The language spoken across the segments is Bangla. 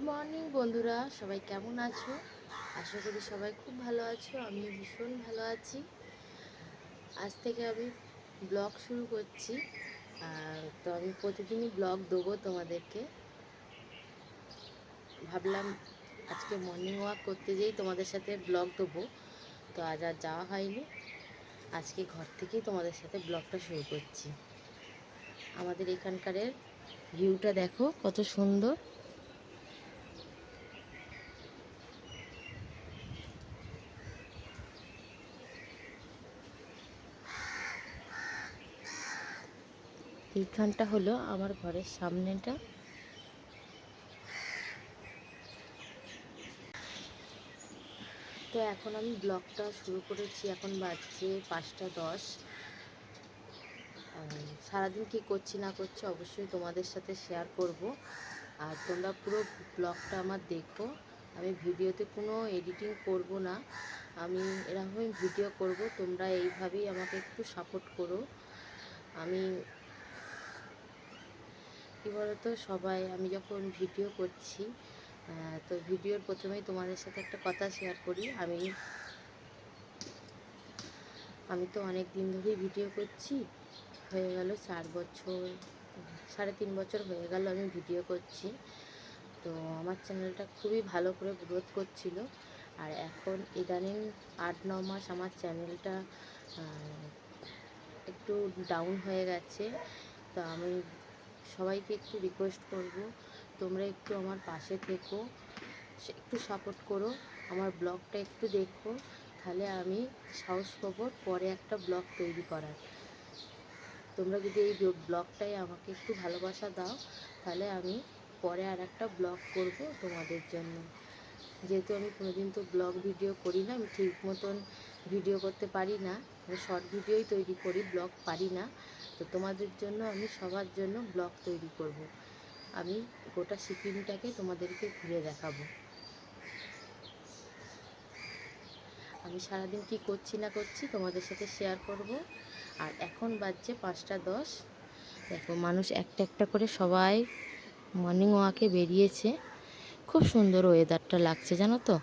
গুড মর্নিং বন্ধুরা। সবাই কেমন আছো? আশা করি সবাই খুব ভালো আছো আমি ভীষণ ভালো আছি। আজ থেকে আমি ব্লগ শুরু করছি। তো আমি প্রতিদিনই ব্লগ দেবো তোমাদেরকে। ভাবলাম আজকে মর্নিং ওয়াক করতে যেই তোমাদের সাথে ব্লগ দেবো। তো আজ আর যাওয়া হয়নি। আজকে ঘর থেকেই তোমাদের সাথে ব্লগটা শুরু করছি। আমাদের এখানকারের ভিউটা দেখো, কত সুন্দর। এইখানটা হলো আমার ঘরের সামনেটা। তো এখন আমি ব্লগটা শুরু করেছি, এখন বাজছে পাঁচটা দশ। সারাদিন কী করছি না করছি অবশ্যই তোমাদের সাথে শেয়ার করব। আর তোমরা পুরো ব্লগটা আমার দেখো। আমি ভিডিওতে কোনো এডিটিং করব না। আমি এরকমই ভিডিও করব, তোমরা এইভাবেই আমাকে একটু সাপোর্ট করো। আমি কী বলতো? সবাই, আমি যখন ভিডিও করছি তো ভিডিওর প্রথমেই তোমাদের সাথে একটা কথা শেয়ার করি। আমি আমি তো অনেক দিন ধরেই ভিডিও করছি। হয়ে গেল চার বছর, সাড়ে তিন বছর হয়ে গেল আমি ভিডিও করছি। তো আমার চ্যানেলটা খুবই ভালো করে গ্রোথ করছিল। আর এখন ইদানিং আট, ন মাস আমার চ্যানেলটা একটু ডাউন হয়ে গেছে। তো আমি সবাইকে একটু রিকোয়েস্ট করব। তোমরা একটু আমার পাশে থেকো। একটু সাপোর্ট করো। আমার ব্লগটা একটু দেখো। তাহলে আমি সাহস পাবো পরে একটা ব্লগ তৈরি করার। তোমরা যদি এই ব্লগটাই আমাকে একটু ভালোবাসা দাও, তাহলে আমি পরে আর একটা ব্লগ করব তোমাদের জন্য। যেহেতু আমি কোনোদিন তো ব্লগ ভিডিও করি না, আমি ঠিক মতন ভিডিও করতে পারি না। শর্ট ভিডিওই তৈরি করি ব্লগ পারি না। তো তোমাদের জন্য আমি সবার জন্য ব্লগ তৈরি করব। আমি গোটা সিকিমটাকে তোমাদেরকে ঘুরে দেখাবো। আমি সারাদিন কি করছি না করছি তোমাদের সাথে শেয়ার করব। আর এখন বাজছে পাঁচটা দশ। দেখো মানুষ একটা একটা করে সবাই মর্নিং ওয়াকে বেরিয়েছে। খুব সুন্দর ওয়েদারটা লাগছে, জানো তো?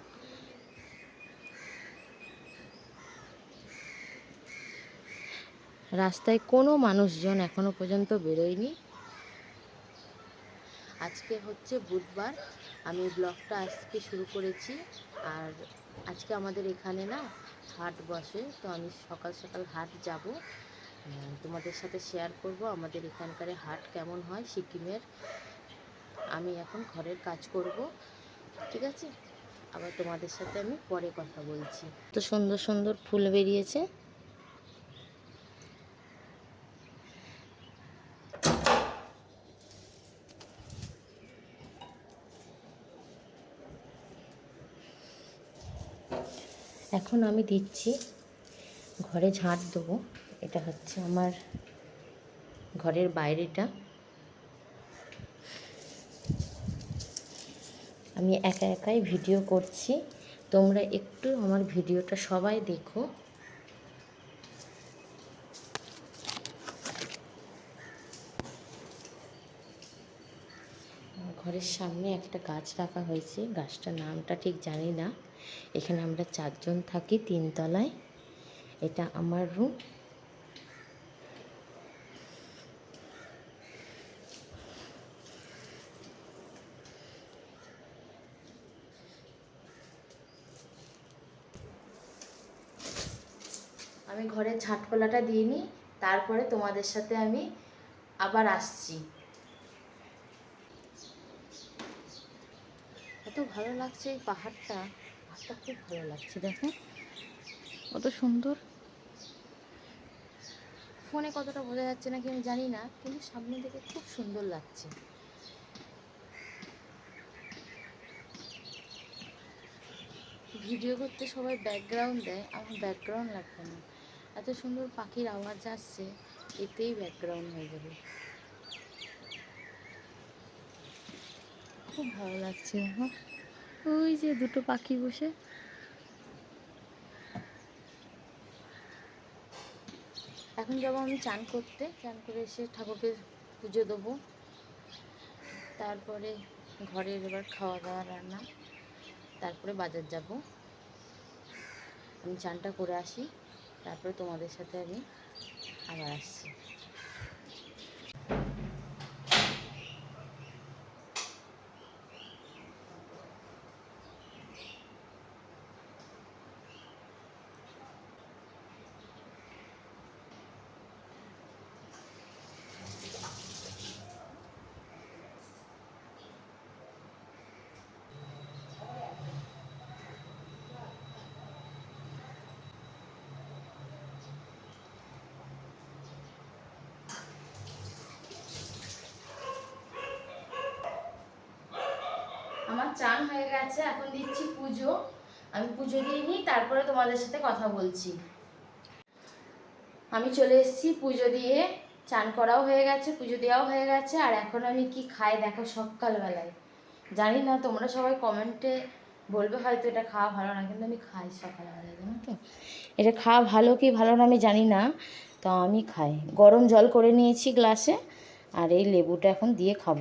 রাস্তায় কোনো মানুষজন এখনও পর্যন্ত বেরোয়নি। আজকে হচ্ছে বুধবার, আমি ব্লগটা আজকে শুরু করেছি। আর আজকে আমাদের এখানে না হাট বসে, তো আমি সকাল সকাল হাট যাব। তোমাদের সাথে শেয়ার করব আমাদের এখানকার হাট কেমন হয় সিকিমের। আমি এখন ঘরের কাজ করব, ঠিক আছে? আবার তোমাদের সাথে আমি পরে কথা বলছি। তো সুন্দর সুন্দর ফুল বেরিয়েছে। এখন আমি দিচ্ছি, ঘরে ঝাঁট দেবো। এটা হচ্ছে আমার ঘরের বাইরেটা। আমি একা একাই ভিডিও করছি। তোমরা একটু আমার ভিডিওটা সবাই দেখো। ঘরের সামনে একটা গাছ রাখা হয়েছে। গাছটার নামটা ঠিক জানি না। এখানে আমরা চারজন থাকি তিনতলায়। এটা আমার রুম আমি ঘরের ঝাঁটকলাটা দিয়ে নিই, তারপরে তোমাদের সাথে আমি আবার আসছি। এত ভালো লাগছে এই পাহাড়টা। পাহাড়টা খুব ভালো লাগছে দেখো কত সুন্দর। ফোনে কতটা বোঝা যাচ্ছে নাকি আমি জানি না, কিন্তু সামনে থেকে খুব সুন্দর লাগছে। ভিডিও করতে সবাই ব্যাকগ্রাউন্ড দেয়, আমার ব্যাকগ্রাউন্ড লাগবে না। এত সুন্দর পাখির আওয়াজ আসছে, এতেই ব্যাকগ্রাউন্ড হয়ে যাবে। খুব ভালো লাগছে আমার ওই যে দুটো পাখি বসে। এখন যাব আমি চান করতে। চান করে এসে ঠাকুরকে পুজো দেবো। তারপরে ঘরের এবার খাওয়া দাওয়া রান্না। তারপরে বাজার যাব। আমি চানটা করে আসি। তারপরে তোমাদের সাথে আমি আবার আসছি। আমার চান হয়ে গেছে, এখন দিচ্ছি পুজো। আমি পুজো দিয়ে নিই, তারপরে তোমাদের সাথে কথা বলছি। আমি চলে এসেছি পুজো দিয়ে। চান করাও হয়ে গেছে, পুজো দেওয়াও হয়ে গেছে, আর এখন আমি কি খাই দেখো সকালবেলায়। জানি না, তোমরা সবাই কমেন্টে বলবে হয়তো এটা খাওয়া ভালো না, কিন্তু আমি খাই সকালবেলায়, জানো তো। এটা খাওয়া ভালো কি ভালো না আমি জানি না, তো আমি খাই। গরম জল করে নিয়েছি গ্লাসে, আর এই লেবুটা এখন দিয়ে খাব।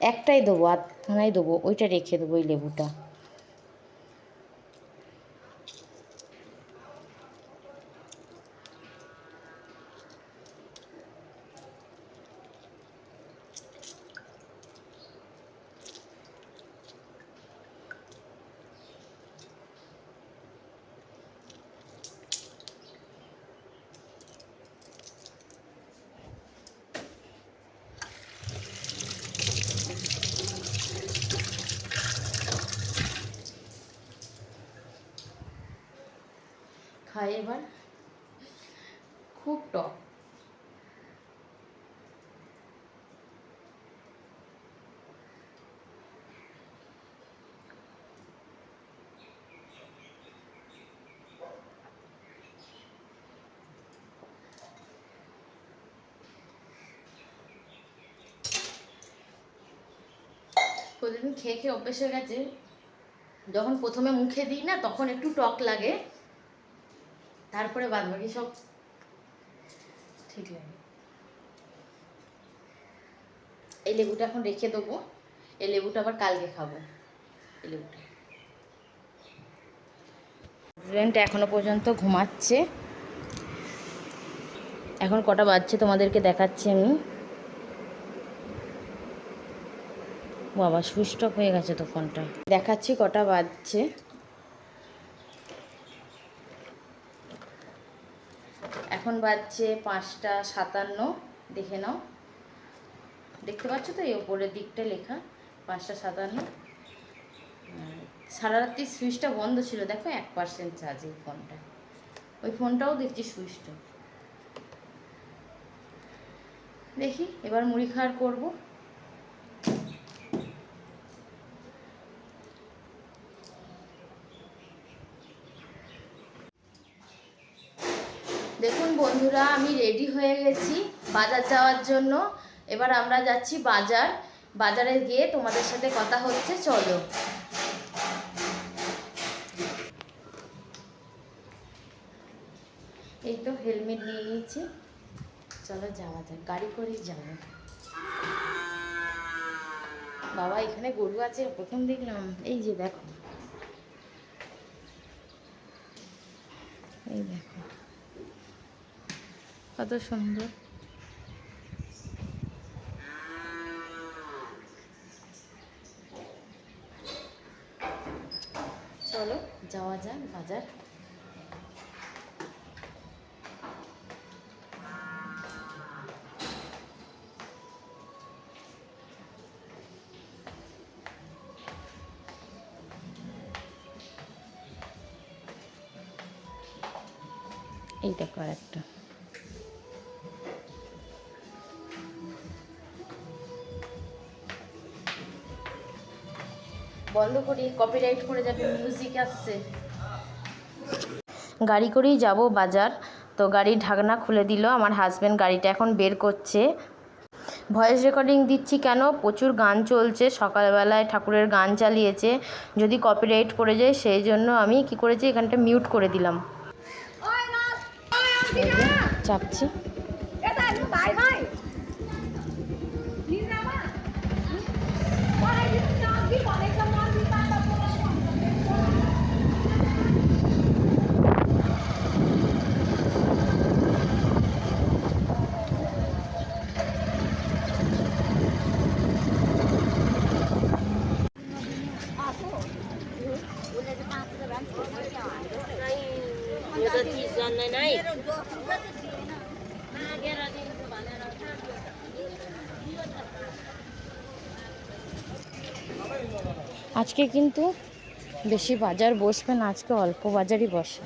একটাই দেবো আধখানাই দেবো ওইটা রেখে দেবো ওই লেবুটা। খাই এবার। খুব টক। প্রতিদিন খেয়ে খেয়ে অভ্যেস হয়ে গেছে। যখন প্রথমে মুখে দিই না, তখন একটু টক লাগে। তারপরে বাদ বাকি সব ঠিক লাগে এই লেবুটা এখন রেখে দেবো। এই লেবুটা আবার কালকে খাব। এই লেবুটা। হাজব্যান্ড এখনও পর্যন্ত ঘুমাচ্ছে। এখন কটা বাজছে তোমাদেরকে দেখাচ্ছি আমি। বাবা অফ হয়ে গেছে তো ফোনটা। দেখাচ্ছি কটা বাজছে। এখন বাজছে পাঁচটা সাতান্ন, দেখে নাও। দেখতে পাচ্ছ তো? এই ওপরের দিকটা লেখা, পাঁচটা সাতান্ন। সারা রাত্রি সুইচটা বন্ধ ছিল, দেখো এক পার্সেন্ট চার্জ এই ফোনটা। ওই ফোনটাও দেখছি সুইচটা। দেখি, এবার মুড়ি খাওয়ার করব। দেখুন বন্ধুরা, আমি রেডি হয়ে গেছি বাজার যাওয়ার জন্য। এবার আমরা যাচ্ছি বাজার। বাজারে গিয়ে তোমাদের সাথে কথা হচ্ছে, চলো। এই তো হেলমেট নিয়ে নিয়েছি। চলো যাওয়া যাক, গাড়ি করেই যাব। বাবা, এখানে গরু আছে, প্রথম দেখলাম। এই যে দেখো। এই দেখো। কত সুন্দর। চলো যাওয়া যাক বাজার। এই দেখো একটা। বন্ধ করি কপিরাইট করে যাবে মিউজিক আসছে। গাড়ি করেই যাব বাজার। তো গাড়ির ঢাকনা খুলে দিল আমার হাজব্যান্ড গাড়িটা এখন বের করছে। ভয়েস রেকর্ডিং দিচ্ছি কেন? প্রচুর গান চলছে সকালবেলায় ঠাকুরের গান চালিয়েছে। যদি কপিরাইট পড়ে যায় সেই জন্য আমি কি করেছি এখানটা মিউট করে দিলাম। চাপছি। আজকে কিন্তু বেশি বাজার বসবে না, আজকে অল্প বাজারই বসে।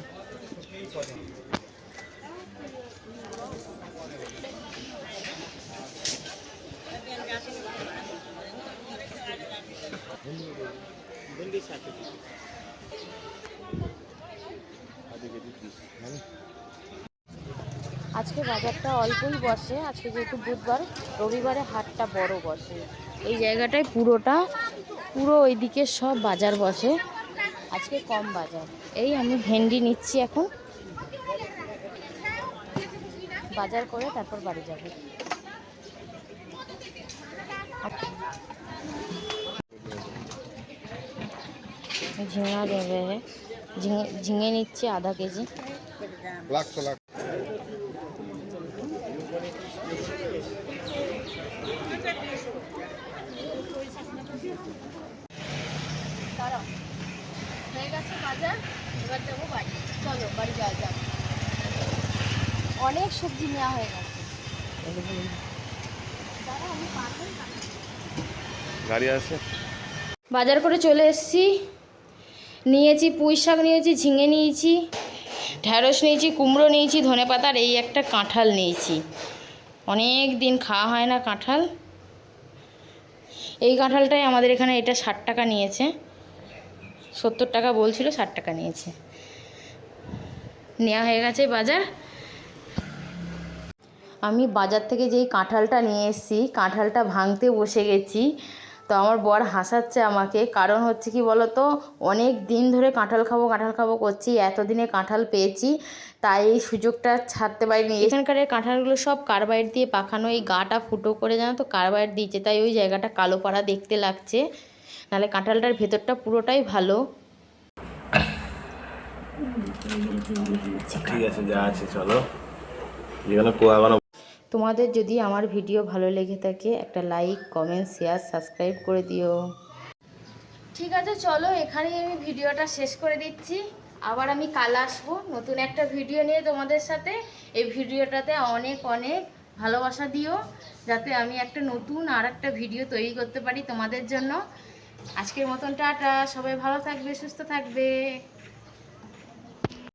আজকে বাজারটা অল্পই বসে, আজকে যেহেতু বুধবার, রবিবারে হাটটা বড় বসে। এই জায়গাটায় পুরোটা, পুরো ওই ওইদিকে সব বাজার বসে। আজকে কম বাজার। এই আমি ভেন্ডি নিচ্ছি এখন। বাজার করে তারপর বাড়ি যাব। ঝিঙা দেবে। ঝিঙে ঝিঙে নিচ্ছি আধা কেজি। হয়ে গেছে বাজার এবার যাব বাড়ি। চলো বাড়ি যাওয়া যাক। অনেক সবজি নেওয়া হয়ে গেছে। গাড়ি আছে? বাজার করে চলে এসেছি। নিয়েছি পুঁই শাক নিয়েছি ঝিঙে নিয়েছি ঢ্যাঁড়স নিয়েছি কুমড়ো নিয়েছি ধনে পাতার এই একটা কাঁঠাল নিয়েছি। অনেক দিন খাওয়া হয় না কাঁঠাল। এই কাঁঠালটাই আমাদের এখানে এটা ষাট টাকা নিয়েছে। সত্তর টাকা বলছিল, ষাট টাকা নিয়েছে। নেওয়া হয়ে গেছে বাজার। আমি বাজার থেকে যেই কাঁঠালটা নিয়ে এসেছি, কাঁঠালটা ভাঙতে বসে গেছি। তো আমার বর হাসাচ্ছে আমাকে, কারণ হচ্ছে কি তো অনেক দিন ধরে কাঁঠাল খাব কাঁঠাল খাব করছি, এতদিনে কাঁঠাল পেয়েছি, তাই এই সুযোগটা ছাড়তে পারিনি। এখানকার কাঁঠালগুলো সব কার্বাইড দিয়ে পাখানো, এই গাটা ফুটো করে জানো তো, কার্বাইড দিয়েছে, তাই ওই জায়গাটা কালো পাড়া দেখতে লাগছে। নাহলে কাঁঠালটার ভেতরটা পুরোটাই ভালো। ঠিক আছে যা আছে চলো। যেখানে পোয়া তোমাদের যদি আমার ভিডিও ভালো লেগে থাকে একটা লাইক কমেন্ট শেয়ার সাবস্ক্রাইব করে দিও। ঠিক আছে চলো এখানেই আমি ভিডিওটা শেষ করে দিচ্ছি। আবার আমি কাল আসব নতুন একটা ভিডিও নিয়ে তোমাদের সাথে। এই ভিডিওটাতে অনেক অনেক ভালোবাসা দিও যাতে আমি একটা নতুন আর একটা ভিডিও তৈরি করতে পারি তোমাদের জন্য। আজকের মতন টাটা সবাই ভালো থাকবে সুস্থ থাকবে।